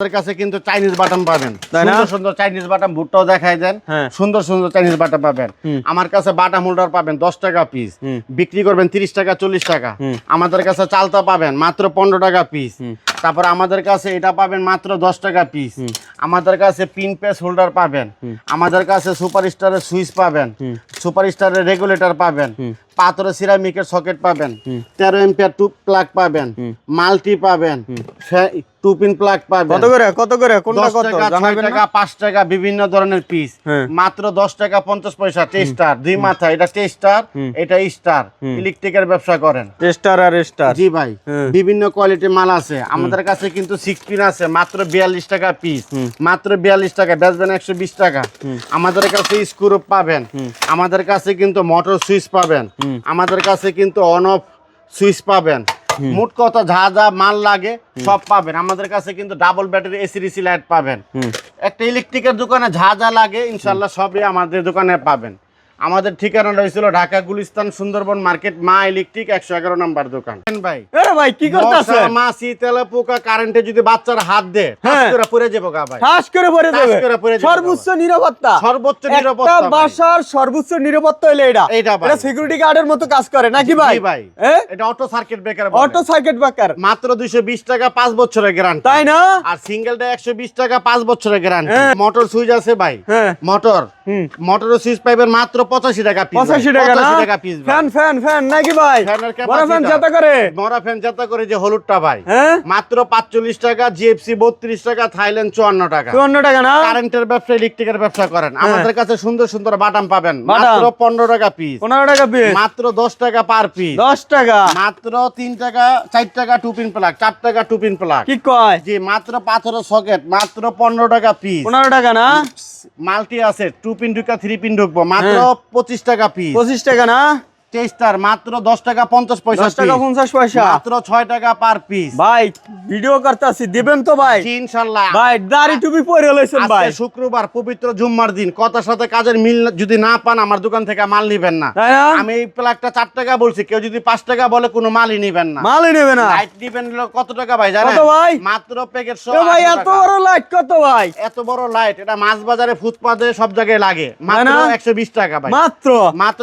আমাদের কাছে কিন্তু চাইনিজ বাটাম পাবেন। সুন্দর সুন্দর চাইনিজ বাটাম ভুট্টাও দেখাই দেন। হ্যাঁ। সুন্দর সুন্দর চাইনিজ বাটাম পাবেন। আমার কাছে বাটাম হোল্ডার পাবেন দশ টাকা পিস বিক্রি করবেন তিরিশ টাকা চল্লিশ টাকা। আমাদের কাছে চালতা পাবেন মাত্র পনেরো টাকা পিস। তারপর আমাদের কাছে এটা পাবেন মাত্র দশ টাকা পিস আমাদের কাছে পিন পেস হোল্ডার পাবেন। আমাদের কাছে সুপার স্টারের সুইচ পাবেন। সুপার স্টারের রেগুলেটর পাবেন। পাথরের সিরামিকের সকেট পাবেন। তেরো এম্পিয়ার টু প্লাগ পাবেন। মাল্টি পাবেন। টু পিন প্লাগ পাবেন। কত করে? কত করে? কোনটা কত? টাকা জানাবেন টাকা না? পাঁচ টাকা বিভিন্ন ধরনের পিস হ্যাঁ। মাত্র দশ টাকা পঞ্চাশ পয়সা টেস্টার দুই মাথা এটা টেস্টার এটা স্টার ইলেকট্রিকের ব্যবসা করেন। স্টার আর স্টার জি ভাই। হ্যাঁ। বিভিন্ন কোয়ালিটির মাল আছে। আমাদের কাছে কিন্তু সিক্স পিন আছে মাত্র বিয়াল্লিশ টাকা পিস মাত্র বিয়াল্লিশ টাকা বেচবেন একশো বিশ টাকা। আমাদের কাছে স্ক্রুপ পাবেন আমাদের কাছে কিন্তু মোটর সুইচ পাবেন আমাদের কাছে কিন্তু অন অফ সুইচ পাবেন। মোট কথা যা যা মাল লাগে সব পাবেন আমাদের কাছে কিন্তু double battery AC DC light পাবেন। একটা ইলেকট্রিকের দোকানে যা যা লাগে ইনশাল্লাহ সবই আমাদের দোকানে পাবেন। আমাদের ঠিকানাটা হয়েছিল ঢাকা গুলিস্তান সুন্দরবন মার্কেট মা ইলেকট্রিক একশো এগারো নাম্বার দোকান। ভাই? ভাই কি করতেছেন? মশা, মাছি তেলা পোকা কারেন্টে যদি বাচ্চার হাত দে হ্যাঁ। করে পড়ে যাব গা ভাই। ঠাস করে পড়ে যাবে। করে পড়ে যাবে সর্বোচ্চ নিরাপত্তা। সর্বোচ্চ নিরাপত্তা বাসার সর্বোচ্চ নিরাপত্তা হলো এটা। ভাই। সিকিউরিটি গার্ডের মতো কাজ করে নাকি ভাই? ভাই? এটা auto circuit breaker auto circuit breaker মাত্র দুইশো বিশ টাকা পাঁচ বছরের গ্যারান্টি তাই না? আর সিঙ্গেলটা একশো বিশ টাকা পাঁচ বছরের গ্যারান্টি হ্যাঁ। মোটর সুইচ আছে ভাই। হ্যাঁ। মোটর হুম। মোটর সুইচ পাইবেন মাত্র পঁচাশি টাকা পিস পঁচাশি টাকা না? টাকা পিস ফ্যান ফ্যান ফ্যান নাকি ভাই? বড় ফ্যান যাতা করে। মরা ফ্যান যাতা করে যে হলুদটা ভাই। হ্যাঁ? মাত্র পাঁচচল্লিশ টাকা জিএফসি বত্রিশ টাকা থাইল্যান্ড চুয়ান্ন টাকা। চুয়ান্ন টাকা না? কারেন্টের ব্যবসা ইলেকট্রিকের ব্যবসা করেন। আমাদের কাছে সুন্দর সুন্দর বাটাম পাবেন। হ্যাঁ। মাত্র পনেরো টাকা পিস পনেরো টাকা পিস মাত্র দশ টাকা পার পিস দশ টাকা? মাত্র তিন টাকা চার টাকা টুপিন প্লাগ চার টাকা টুপিন প্লাগ কি কয়? জি মাত্র পাথরের সকেট মাত্র পনেরো টাকা পিস পনেরো টাকা না? মাল্টি আছে টু পিন ঢুকা থ্রি পিন ঢুকবো। মাত্র হ্যাঁ। পঁচিশ টাকা পিস পঁচিশ টাকা না? টেস্টার মাত্র দশ টাকা পঞ্চাশ পয়সা দশ টাকা piece। পঞ্চাশ পয়সা। মাত্র টাকা পার পিস ভাই ভিডিও করতেছি দিবেন তো ভাই? ভাই দাড়ি টুপি পরে লইছেন ভাই। আজকে শুক্রবার পবিত্র জুম্মার দিন। কথার সাথে কাজের মিল যদি না পান আমার দোকান থেকে মাল নিবেন না। আমি এই প্লাগটা চার টাকা বলছি কেউ যদি পাঁচ টাকা বলে কোনো মালই নিবেন না। মালই নেবে না। লাইট নিবেন কত টাকা ভাই জানেন? কত ভাই? মাত্র প্যাকেট এ ভাই এত বড় লাইট কত ভাই? এত বড় লাইট এটা মাছ বাজারে ফুটপাতে সব জায়গায় লাগে। মাত্র? একশো বিশ টাকা ভাই। মাত্র? মাত্র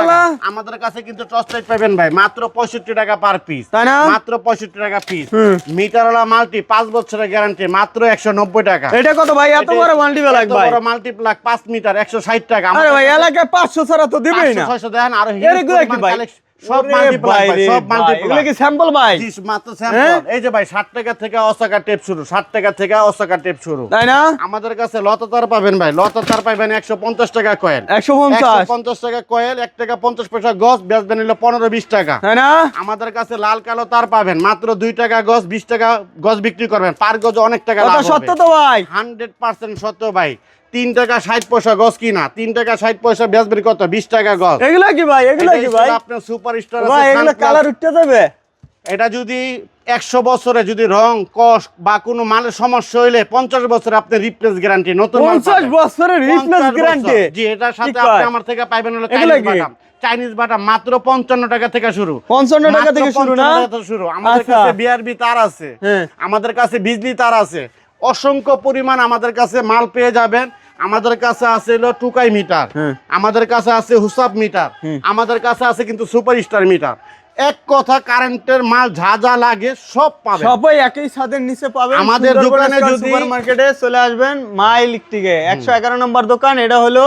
আলা? আমাদের কাছে কিন্তু টর্চ লাইট পাবেন ভাই। মাত্র পঁয়ষট্টি টাকা পার পিস তাই না? মাত্র পঁয়ষট্টি টাকা পিস মিটার মিটারওয়ালা মাল্টি পাঁচ বছরের গ্যারান্টি মাত্র একশো নব্বই টাকা। এটা কত ভাই? এত বড় মাল্টি ভাই। বড় মাল্টিপ্লাক পাঁচ মিটার একশো ষাট টাকা। আরে ভাই এলাকায় পাঁচশো ছাড়া তো দিবেই না। ছয়শো দেখেন আরও কালেকশন সব ওরে মাল্টিপ্লাক ভাই রে সব ভাই, এগুলো কি স্যাম্পল ভাই? মাত্র হ্যাঁ? স্যাম্পল এই যে ভাই ষাট টাকা থেকে অসাকা টেপ শুরু ষাট টাকা থেকে অসাকা টেপ শুরু। তাই না? আমাদের কাছে লতাতার পাবেন ভাই লতাতার পাবেন একশো পঞ্চাশ টাকা কয়েল একশো পঞ্চাশ। পঞ্চাশ টাকা কয়েল এক টাকা পঞ্চাশ পয়সা গছ বেচবেন নিলে পনেরো বিশ টাকা। তাই না? আমাদের কাছে লাল কালো তার পাবেন মাত্র দুই টাকা গছ বিশ টাকা গছ বিক্রি করবেন। পার গজ অনেক টাকা সত্য তো ভাই। হান্ড্রেড পার্সেন্ট সত্য ভাই। তিন টাকা ষাট পয়সা গছ কিনা তিন টাকা ষাট পয়সা বেচবেন কত? বিশ টাকা গছ। এগুলো কি ভাই? এগুলো কি ভাই? আপনার সুপার স্টার ভাই এগুলো কালার উঠতে যাবে? এটা যদি একশো বছরে যদি রং কষ বা কোনো মালের সমস্যা হইলে পঞ্চাশ বছরে আপনি রিপ্লেস গ্যারান্টি নতুন পঞ্চাশ বছরের রিপ্লেস গ্যারান্টি। জি এটার সাথে আপনি আমার থেকে পাইবেন হলো চাইনিজ কি? বাটাম চাইনিজ বাটাম মাত্র পঞ্চান্ন টাকা থেকে শুরু। পঞ্চান্ন টাকা থেকে শুরু না? 55 শুরু। আমাদের আচ্ছা। কাছে বিআরবি তার আছে। হ্যাঁ। আমাদের কাছে বিজলি তার আছে। অসংখ্য পরিমাণ আমাদের কাছে মাল পেয়ে যাবেন। আমাদের কাছে আছে হলো টুকাই মিটার হ্যাঁ। আমাদের কাছে আছে হুসাব মিটার আমাদের কাছে আছে কিন্তু সুপার স্টার মিটার। এক কথা কারেন্টের মাল যা যা লাগে সব পাবে সবাই একই ছাদের নিচে পাবে আমাদের দোকানে যদি- সুপার মার্কেটে চলে আসবেন মা ইলেকট্রিকে একশো এগারো নম্বর দোকান এটা হলো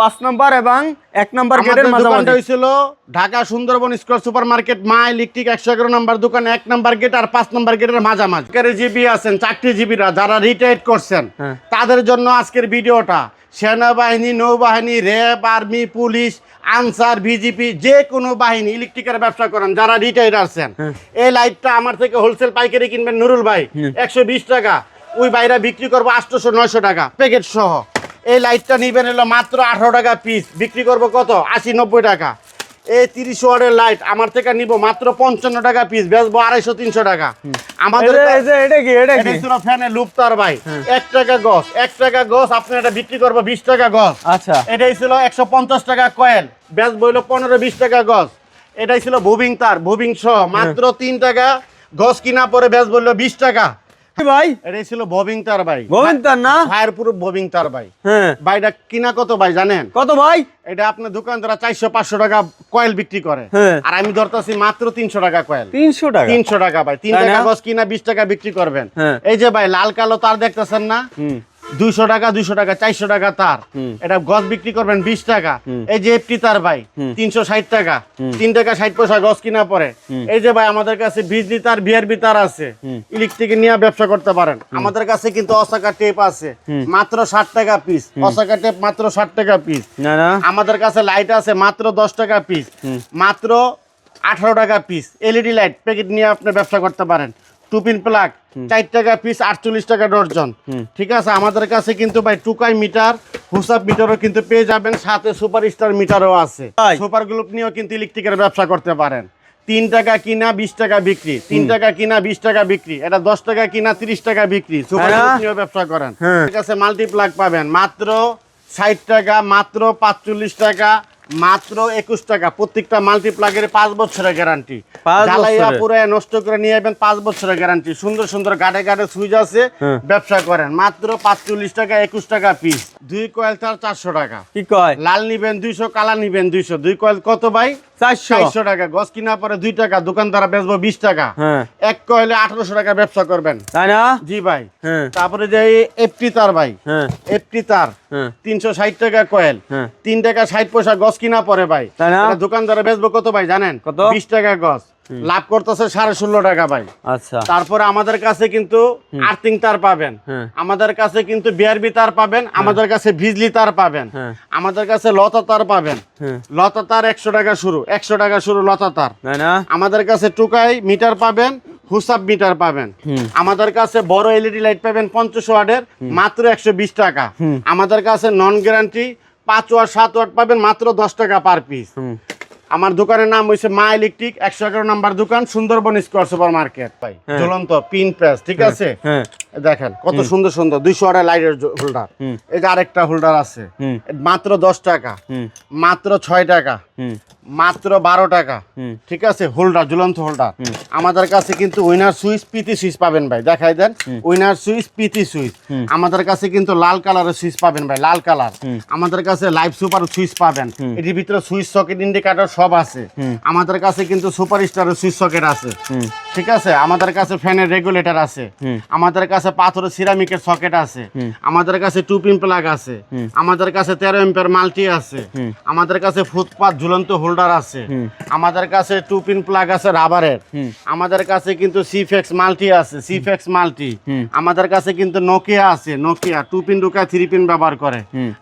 পাঁচ নম্বর এবং এক নম্বর গেটের মাঝামাঝি। হয়েছিল Dhaka Sundarban square super market Ma electric একশো এগারো নম্বর দোকান এক নম্বর গেট আর পাঁচ নম্বর গেটের মাঝামাঝি। জিবি আছেন চাকরি জিবিরা যারা রিটায়ার্ড করছেন হ্যাঁ। তাদের জন্য আজকের ভিডিওটা সেনাবাহিনী নৌবাহিনী RAB army police Ansar BGP যে কোনো বাহিনী ইলেকট্রিকের ব্যবসা করেন যারা রিটায়ার্ড আছেন। হ্যাঁ। এই লাইটটা আমার থেকে হোলসেল পাইকারি কিনবেন নুরুল ভাই একশো বিশ টাকা। ওই বাইরা বিক্রি করব আটশোশো নয়শো টাকা। প্যাকেট সহ। এই লাইটটা নিবেন হলো মাত্র আঠারো টাকা পিস বিক্রি করব কত? আশি নব্বই টাকা। এই তিরিশ ওয়ার্ডের লাইট আমার থেকে নিব মাত্র পঞ্চান্ন টাকা পিস বেচবো আড়াইশো তিনশো টাকা। আমাদের ফ্যানের লুপতার ভাই। এক টাকা গছ। এক টাকা গছ আপনি এটা বিক্রি করব বিশ টাকা গছ। আচ্ছা। এটাই ছিল একশো পঞ্চাশ টাকা কয়েল ব্যাস বইল পনেরো বিশ টাকা গছ। এটাই ছিল বুবিং তার। বুবিং সহ মাত্র তিন টাকা। গছ কিনা পরে ব্যাস বলল বিশ টাকা। ভাই? এটাই ছিল ববিং তার ভাই। গোবিন্দ তার না? ফায়ার প্রুফ ববিং তার ভাই। হ্যাঁ। ভাইটা কিনা কত ভাই জানেন? কত ভাই? এটা আপনার চারশো পাঁচশো টাকা কয়েল বিক্রি করে। হ্যাঁ। আর আমি ধরতেছি মাত্র তিনশো টাকা কয়েল। তিনশো টাকা? তিনশো টাকা ভাই। তিন টাকা? গছ কিনা বিশ টাকা বিক্রি করবেন। হ্যাঁ। এই যে ভাই লাল কালো তার দেখতেছেন না? হুম। দুইশো টাকা দুইশো টাকা চারশো টাকা তার। এটা গছ বিক্রি করবেন বিশ টাকা। এই যে এফটি তার ভাই তিনশো ষাট টাকা। তিন টাকা ষাট পয়সা গছ কিনা পরে। এই যে ভাই আমাদের কাছে বিজলি তার বিআরবি তার আছে। ইলেকট্রিক নিয়ে ব্যবসা করতে পারেন। আমাদের কাছে কিন্তু অসাকা টেপ আছে। মাত্র ষাট টাকা পিস অসাকা টেপ মাত্র ষাট টাকা পিস আমাদের কাছে লাইট আছে মাত্র দশ টাকা পিস মাত্র আঠারো টাকা পিস এলইডি লাইট প্যাকেট নিয়ে আপনি ব্যবসা করতে পারেন। টুপিন প্লাগ চার টাকা পিস আটচল্লিশ টাকা ডর্জন। ঠিক আছে? আমাদের কাছে কিন্তু ভাই টুকাই মিটার হুসাব মিটারও কিন্তু পেয়ে যাবেন সাথে সুপার স্টার মিটারও আছে? সুপার গ্রুপ নিয়েও কিন্তু ইলেকট্রিকের ব্যবসা করতে পারেন। তিন টাকা কিনা বিশ টাকা বিক্রি। তিন টাকা কিনা বিশ টাকা বিক্রি। এটা দশ টাকা কিনা তিরিশ টাকা বিক্রি। সুপার। নিয়েও ব্যবসা করেন। হ্যাঁ। আমাদের কাছে মাল্টিপ্লাগ পাবেন। মাত্র ষাট টাকা মাত্র পাঁচচল্লিশ টাকা মাত্র একুশ টাকা। প্রত্যেকটা মাল্টিপ্লাগের পাঁচ বছরের গ্যারান্টি জ্বালাইয়া? পুরো নষ্ট করে নিয়ে যাবেন পাঁচ বছরের গ্যারান্টি সুন্দর সুন্দর গাড়ে গাড়ে সুইচ আছে হ্যাঁ। ব্যবসা করেন। মাত্র পাঁচচল্লিশ টাকা একুশ টাকা পিস দুই কয়েল তার চারশো টাকা। কি কয়? লাল নিবেন দুইশো কালা নিবেন দুইশো। দুই কয়েল কত ভাই? চারশো। টাকা। গছ কিনা পরে দুই টাকা দোকানদারা বেচবো বিশ টাকা। হ্যাঁ। এক কয়েলে আঠারোশো টাকা ব্যবসা করবেন। তাই না? জি ভাই। হ্যাঁ। তারপরে যে এফটি তার ভাই। হ্যাঁ। এফটি তার। তিনশো ষাট টাকা কয়েল। তিন টাকা ষাট পয়সা গছ কিনা পরে ভাই। দোকান দ্বারা দোকানদারে বেচবো কত ভাই জানেন? কত? বিশ টাকা গছ। লাভ করতেছে সাড়ে ষোলো টাকা ভাই। আচ্ছা। তারপরে আমাদের কাছে কিন্তু আর্থিং তার পাবেন। হ্যাঁ। আমাদের কাছে কিন্তু বিআরবি তার পাবেন আমাদের কাছে বিজলি তার পাবেন হ্যাঁ। আমাদের কাছে লতা তার পাবেন। হ্যাঁ। লতা তার একশো টাকা শুরু একশো টাকা শুরু লতা তার। আমাদের কাছে টুকাই মিটার পাবেন হুসাব মিটার পাবেন। আমাদের কাছে বড় এলইডি লাইট পাবেন পঞ্চাশ ওয়ার্ডের মাত্র একশো বিশ টাকা। আমাদের কাছে নন গ্যারান্টি পাঁচ ওয়াট সাত ওয়াট পাবেন মাত্র দশ টাকা পার পিস আমার দোকানের নাম হয়েছে মা ইলেকট্রিক একশো এগারো নাম্বার দোকান সুন্দরবন স্কোয়ার সুপার মার্কেট ভাই হ্যাঁ। ঝুলন্ত পিন প্রেস ঠিক আছে? হ্যাঁ। দেখেন কত সুন্দর সুন্দর দুইশো আড়াই লাইটের হোল্ডার। এই যে আরেকটা হোল্ডার আছে। হুম। মাত্র দশ টাকা। হুম। মাত্র ছয় টাকা। হুম। মাত্র বারো টাকা। ঠিক আছে? হোল্ডার ঝুলন্ত হোল্ডার আমাদের কাছে কিন্তু উইনার সুইচ পিটি সুইচ পাবেন ভাই। দেখাই দেন। উইনার সুইচ পিটি সুইচ আমাদের কাছে কিন্তু লাল কালারের সুইচ পাবেন ভাই লাল কালার। আমাদের কাছে লাইভ সুপার সুইচ পাবেন। এটির ভিতরে সুইচ সকেট ইন্ডিকেটর সব আছে। আমাদের কাছে কিন্তু সুপার স্টারের সুইচ সকেট আছে। ঠিক আছে? আমাদের কাছে ফ্যানের রেগুলেটর আছে। আমাদের কাছে পাথরের সিরামিকের সকেট আছে। আমাদের কাছে টু পিন প্লাগ আছে। আমাদের কাছে তেরো এম্পের মাল্টি আছে। আমাদের কাছে ফুটপাথ ঝুলন্ত হোল্ডার আছে। আমাদের কাছে টু পিন প্লাগ আছে রাবারের আমাদের কাছে কিন্তু সিফেক্স মাল্টি আছে সিফেক্স মাল্টি আমাদের কাছে কিন্তু নোকিয়া আছে নোকিয়া টু পিন ঢুকা থ্রি পিন ব্যবহার করে।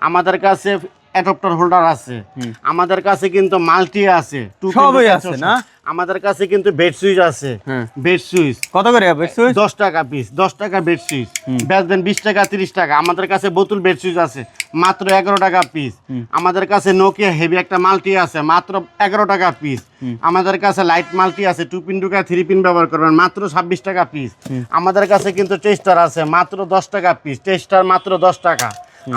আমাদের কাছে অ্যাডপ্টার হোল্ডার আছে। আমাদের কাছে কিন্তু মাল্টি আছে। সবই আছে, না? আমাদের কাছে কিন্তু বেড সুইচ আছে। হ্যাঁ। বেড সুইচ কত করে বেসুই দশ টাকা পিস দশ টাকা বেড সুইচ বেচবেন বিশ টাকা তিরিশ টাকা। আমাদের কাছে বোতল বেড সুইচ আছে। মাত্র এগারো টাকা পিস আমাদের কাছে নোকিয়া হেভি একটা মাল্টি আছে। মাত্র এগারো টাকা পিস আমাদের কাছে লাইট মাল্টি আছে। টু পিন টুকা থ্রি পিন ব্যবহার করবেন। মাত্র ছাব্বিশ টাকা পিস আমাদের কাছে কিন্তু টেস্টার আছে। মাত্র দশ টাকা পিস টেস্টার মাত্র দশ টাকা।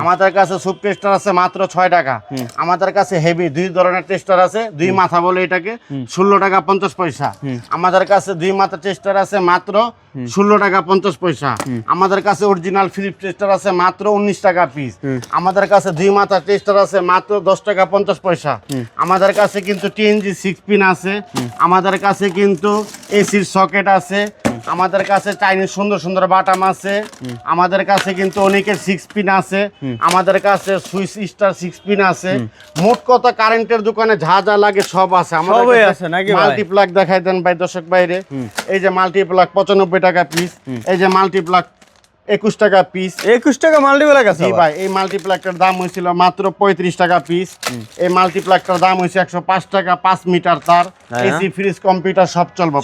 আমাদের কাছে সুপ টেস্টার আছে মাত্র ছয় টাকা। আমাদের কাছে হেভি দুই ধরনের টেস্টার আছে দুই মাথা বলে এটাকে ষোলো টাকা পঞ্চাশ পয়সা। আমাদের কাছে দুই মাথা টেস্টার আছে মাত্র ষোলো টাকা পঞ্চাশ পয়সা। আমাদের কাছে অরিজিনাল ফিলিপ টেস্টার আছে মাত্র উনিশ টাকা পিস আমাদের কাছে দুই মাথা টেস্টার আছে মাত্র দশ টাকা পঞ্চাশ পয়সা। আমাদের কাছে কিন্তু টিএনজি সিক্স পিন আছে। আমাদের কাছে কিন্তু এসির সকেট আছে। আমাদের কাছে চাইনিজ সুন্দর সুন্দর বাটাম আছে। আমাদের কাছে কিন্তু অনেকের সিক্স পিন আছে। আমাদের কাছে সুইচ স্টার সিক্স পিন আছে। মোট কথা কারেন্টের দোকানে যা যা লাগে সব আছে। মাল্টিপ্লাক আছে নাকি দেখাই দেন ভাই দর্শক বাইরে এই যে মাল্টিপ্লাক পঁচানব্বই টাকা পিস এই যে মাল্টিপ্লাগ একুশ টাকা পিস একুশ টাকা মাল্টিপ্লাগ আছে ভাই এই মাল্টিপ্লাগটার দাম হয়েছিল মাত্র পঁয়ত্রিশ টাকা পিস এই মাল্টিপ্লাগটার দাম হয়েছে একশো পাঁচ টাকা পাঁচ মিটার তার। হ্যাঁ। এসি ফ্রিজ কম্পিউটার সব চলবে?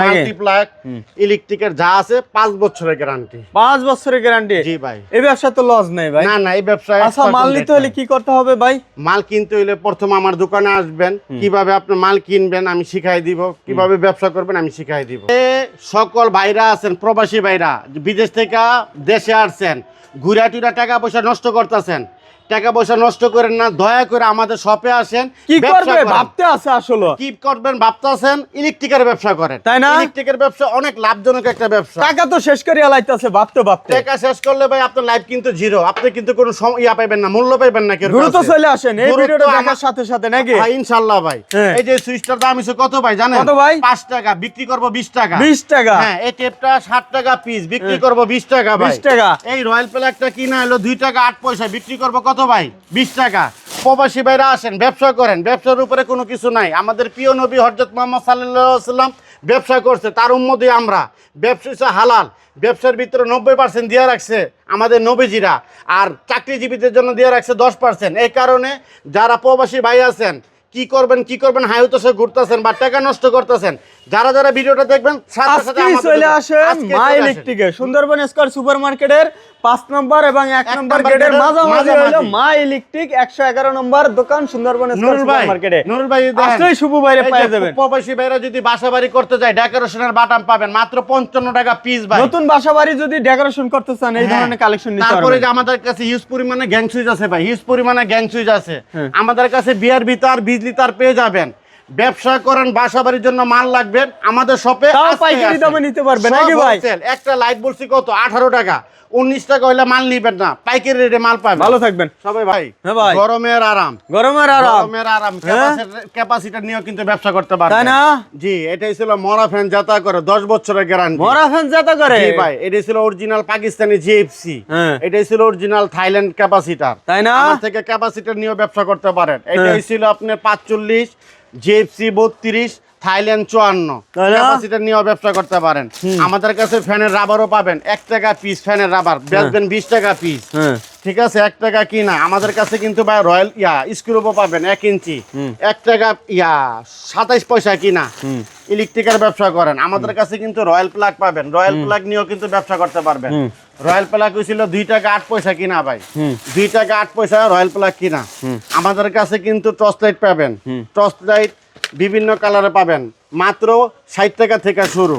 মাল্টিপ্লাগ ইলেকট্রিকের যা আছে পাঁচ বছরের গ্যারান্টি পাঁচ বছরের গ্যারান্টি জি ভাই। এই ব্যবসা তো লস নেই ভাই। না না এই ব্যবসায় আচ্ছা মাল নিতে হলে কি করতে হবে ভাই? মাল কিনতে হলে প্রথম আমার দোকানে আসবেন। কীভাবে আপনি মাল কিনবেন আমি শিখাই দিব। কীভাবে ব্যবসা করবেন আমি শিখাই দিব। সকল ভাইরা আছেন প্রবাসী ভাইরা বিদেশ থেকে দেশে আসছেন। ঘুরা টুরা টাকা পয়সা নষ্ট করতেছেন। টাকা পয়সা নষ্ট করেন না দয়া করে আমাদের শপে আসেন কি করবে? ভাবতে আছে আসলে। কি করবেন? ভাবতেছেন ইলেকট্রিকের ব্যবসা করেন। তাই না? ইলেকট্রিকের ব্যবসা অনেক লাভজনক একটা ব্যবসা। টাকা তো শেষ করে আলাইতেছে ভাবতে ভাবতে। টাকা শেষ করলে ভাই আপনার লাইফ কিন্তু জিরো আপনি কিন্তু কোনো ইয়া পাইবেন না মূল্য পাইবেন না কেউ দ্রুত চলে আসেন এই ভিডিওটা দেখার সাথে সাথে নাকি? ভাই ইনশাল্লাহ ভাই। হ্যাঁ। এই যে সুইচটার দাম হচ্ছে কত ভাই জানেন? কত ভাই? পাঁচ টাকা বিক্রি করব বিশ টাকা। বিশ টাকা। হ্যাঁ এই টেপটা ষাট টাকা পিস বিক্রি করব বিশ টাকা ভাই। 20 টাকা। এই রয়্যাল প্লাগটা কিনা হলো দুই টাকা আট পয়সা বিক্রি করব কত ভাই, বিশ টাকা। প্রবাসী ভাইরা আসেন, ব্যবসা করেন। ব্যবসার উপরে কোনো কিছু নাই। আমাদের প্রিয় নবী হজরত মোহাম্মদ সাল্লাম ব্যবসা করছে, তার উন্মতি আমরা। ব্যবসা হালাল। ব্যবসার ভিতরে নব্বই পার্সেন্ট দিয়ে রাখছে আমাদের নবীজিরা। আর চাকরিজীবীদের জন্য দিয়ে রাখছে দশ পার্সেন্ট এই কারণে যারা প্রবাসী ভাই আছেন, কি করবেন কি করবেন হায়ুতসে ঘুরতেছেন বা টাকা নষ্ট করতেছেন যারা যারা ভিডিওটা দেখবেন চলে আসেন মা ইলেকট্রিকে সুন্দরবন স্কোয়ার সুপার মার্কেটের পাঁচ নম্বর এবং এক নম্বর গেটের মাঝামাঝি হলো মা ইলেকট্রিক একশো এগারো নম্বর দোকান সুন্দরবন স্কোয়ার সুপার মার্কেটে নুরুল ভাই আসলেই শুভ বাইরে পেয়ে যাবেন প্রবাসী ভাইরা যদি বাসা বাড়ি করতে যায় ডেকোরেশনের বাটাম পাবেন মাত্র পঞ্চান্ন টাকা পিস ভাই। নতুন বাসা বাড়ি যদি ডেকোরেশন করতে চান এই হ্যাঁ। ধরনের কালেকশন নিতে তারপরে যে আমাদের কাছে হিউজ পরিমাণে গ্যাং সুইচ আছে ভাই হিউজ পরিমাণে গ্যাং সুইচ আছে। হ্যাঁ। আমাদের কাছে বিয়ার ভিতর বিজলি তার পেয়ে যাবেন। ব্যবসা করেন বাসা বাড়ির জন্য মাল লাগবে আমাদের শপে পাইকারি দামে নিতে পারবেন, নাকি ভাই? একটা লাইট বলছি কত? আঠারো টাকা। উনিশ টাকা হইলে মাল নিবেন না পাইকারি রেটে মাল পাবেন। ভালো থাকবেন। সবাই ভাই হ্যাঁ ভাই। গরমের আরাম। গরমের আরাম। গরমের আরাম। হ্যাঁ? ক্যাপাসিটি নিয়েও কিন্তু ব্যবসা করতে পারবেন। তাই না? জি এটাই ছিল মরা ফ্যান যাতা করে দশ বছরের গ্যারান্টি মরা ফ্যান যাতা করে? জি ভাই এটাই ছিল অরিজিনাল পাকিস্তানি জিএফসি হ্যাঁ। এটাই ছিল অরিজিনাল থাইল্যান্ড ক্যাপাসিটার তাই না? আমার থেকে ক্যাপাসিটার নিয়েও ব্যবসা করতে পারেন। এটাই ছিল আপনার পাঁচচল্লিশ জিএফসি বত্রিশ থাইল্যান্ড চুয়ান্ন? ক্যাপাসিটার নিয়েও ব্যবসা করতে পারেন। আমাদের কাছে ফ্যানের রাবারও পাবেন। এক টাকা পিস ফ্যানের রাবার। বেচবেন বিশ টাকা পিস হ্যাঁ। ঠিক আছে? এক টাকা কিনা। আমাদের কাছে কিন্তু ভাই রয়্যাল ইয়া স্ক্রুপও পাবেন এক ইঞ্চি। এক টাকা ইয়া সাতাইশ পয়সা কিনা। ইলেকট্রিকের ব্যবসা করেন। আমাদের কাছে কিন্তু রয়্যাল প্লাগ পাবেন। রয়্যাল প্লাগ নিয়েও কিন্তু ব্যবসা করতে পারবেন। রয়্যাল প্লাগ হয়েছিল দুই টাকা আট পয়সা কিনা ভাই। দুই টাকা আট পয়সা রয়্যাল প্লাগ কিনা। আমাদের কাছে কিন্তু টর্চ লাইট পাবেন। টর্চ লাইট বিভিন্ন কালারে পাবেন। মাত্র ষাট টাকা থেকে শুরু।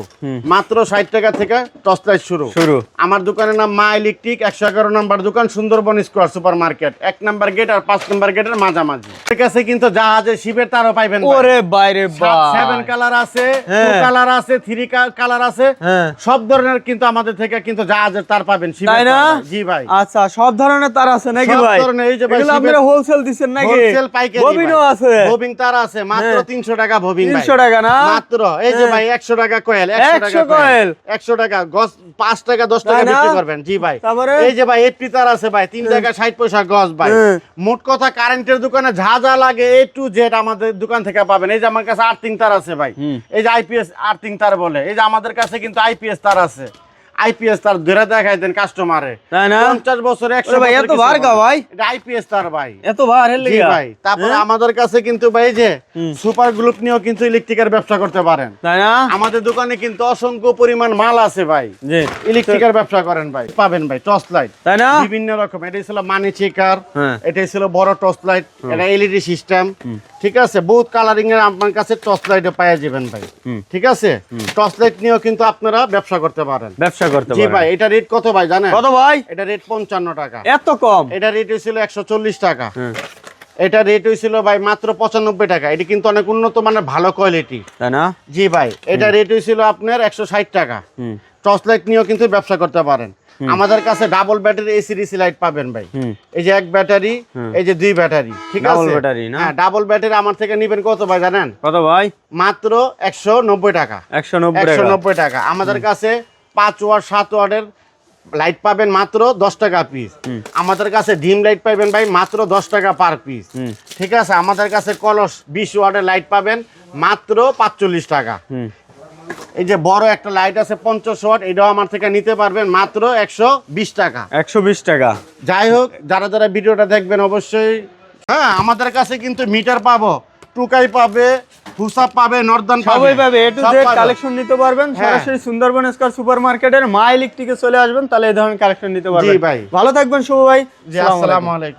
মাত্র ষাট টাকা থেকে টর্চ লাইট শুরু। শুরু। আমার দোকানের নাম মা ইলেকট্রিক একশো এগারো নম্বর দোকান সুন্দরবন স্কোয়ার সুপার মার্কেট এক নম্বর গেট আর পাঁচ নম্বর গেটের মাঝামাঝি। ঠিক আছে কিন্তু জাহাজে শিবের তারও পাইবেন ওরে বাইরে সেভেন কালার আছে হ্যাঁ। কালার আছে থ্রি কালার আছে। হ্যাঁ। সব ধরনের কিন্তু আমাদের থেকে কিন্তু জাহাজের তার পাবেন তাই না? জি ভাই। আচ্ছা সব ধরনের তার আছে নাকি সব ভাই? ধরনের, এই যে ভাই আপনারা হোলসেল দিচ্ছেন নাকি? হোলসেল পাইকারি ববিনও আছে। ববিং তার আছে মাত্র হ্যাঁ। তিনশো টাকা ভাই। 300 টাকা না? মাত্র। এই যে হ্যাঁ। ভাই একশো টাকা কয়েল একশো টাকা কয়েল কয়েল। একশো টাকা গজ পাঁচ টাকা দশ টাকা বিক্রি করবেন। জি ভাই। এই যে ভাই এপি তার আছে ভাই তিন টাকা ষাট পয়সা গছ ভাই। হ্যাঁ। মোট কথা কারেন্টের দোকানে যা যা লাগে এ টু জেড আমাদের দোকান থেকে পাবেন। এই যে আমার কাছে আর্থিং তার আছে ভাই। এই যে আইপিএস আর্থিং তার বলে। এই যে আমাদের কাছে কিন্তু আইপিএস তার আছে। আইপিএস তার ধরে দেখাই দেন কাস্টমারে তাই না? পঞ্চাশ বছর একশো ওরে ভাই, বছর এত বার গা ভাই? এটা আইপিএস তার ভাই। এত ভার হেলে জি ভাই তারপরে আমাদের কাছে কিন্তু ভাই যে সুপার গ্রুপ নিয়েও কিন্তু ইলেকট্রিকের ব্যবসা করতে পারেন। তাই না? আমাদের দোকানে কিন্তু অসংখ্য পরিমাণ মাল আছে ভাই। জি। ইলেকট্রিকের ব্যবসা করেন ভাই। পাবেন ভাই টর্চ লাইট তাই না? বিভিন্ন রকম। এটাই ছিল মানি চেকার হ্যাঁ। এটাই ছিল বড় টর্চ লাইট এটা এলইডি সিস্টেম ঠিক আছে? বহুত কালারিং এর আপনার কাছে টর্চ লাইটে পাওয়া যাবেন ভাই। ঠিক আছে? টর্চ লাইট নিয়েও কিন্তু আপনারা ব্যবসা করতে পারেন। ব্যবসা করতে জি ভাই এটা রেট কত ভাই জানেন? কত ভাই? এটা রেট পঞ্চান্ন টাকা। এত কম? এটা রেট একশো চল্লিশ টাকা। এটা রেট হয়েছিল ভাই মাত্র পঁচানব্বই টাকা। এটা কিন্তু অনেক উন্নত মানের ভালো কোয়ালিটি তাই না? জি ভাই এটা রেট হয়েছিল আপনার একশো ষাট টাকা। টর্চ লাইট নিয়েও কিন্তু ব্যবসা করতে পারেন। আমাদের কাছে double battery AC DC light পাবেন ভাই। এই যে এক ব্যাটারি এই যে দুই ব্যাটারি ঠিক আছে? Double battery না? হ্যাঁ ডাবল ব্যাটারি আমার থেকে নিবেন কত ভাই জানেন? কত ভাই? মাত্র একশো নব্বই টাকা। একশো নব্বই একশো টাকা নব্বই টাকা। আমাদের কাছে পাঁচ ওয়াট সাত ওয়াটের লাইট পাবেন মাত্র দশ টাকা পিস আমাদের কাছে ডিম লাইট পাবেন ভাই মাত্র দশ টাকা পার পিস ঠিক আছে? আমাদের কাছে কলস বিশ ওয়াটের লাইট পাবেন মাত্র পাঁচচল্লিশ টাকা। এই যে বড় একটা লাইট আছে পঞ্চাশ ওয়াট এটাও আমার থেকে নিতে পারবেন মাত্র একশো বিশ টাকা। একশো বিশ টাকা। যাই হোক যারা যারা ভিডিওটা দেখবেন অবশ্যই হ্যাঁ আমাদের কাছে কিন্তু মিটার পাবো। টুকাই পাবে হুসাব পাবে নর্দান সবাই পাবে। এ টু জেড কালেকশন নিতে পারবেন। হ্যাঁ। সরাসরি সুন্দরবন স্কয়ার সুপারমার্কেটের মা ইলেকট্রিকে চলে আসবেন তাহলে এই ধরনের কালেকশন নিতে পারবেন। ভাই। ভালো থাকবেন শুভ ভাই। জি আসসালামু আলাইকুম।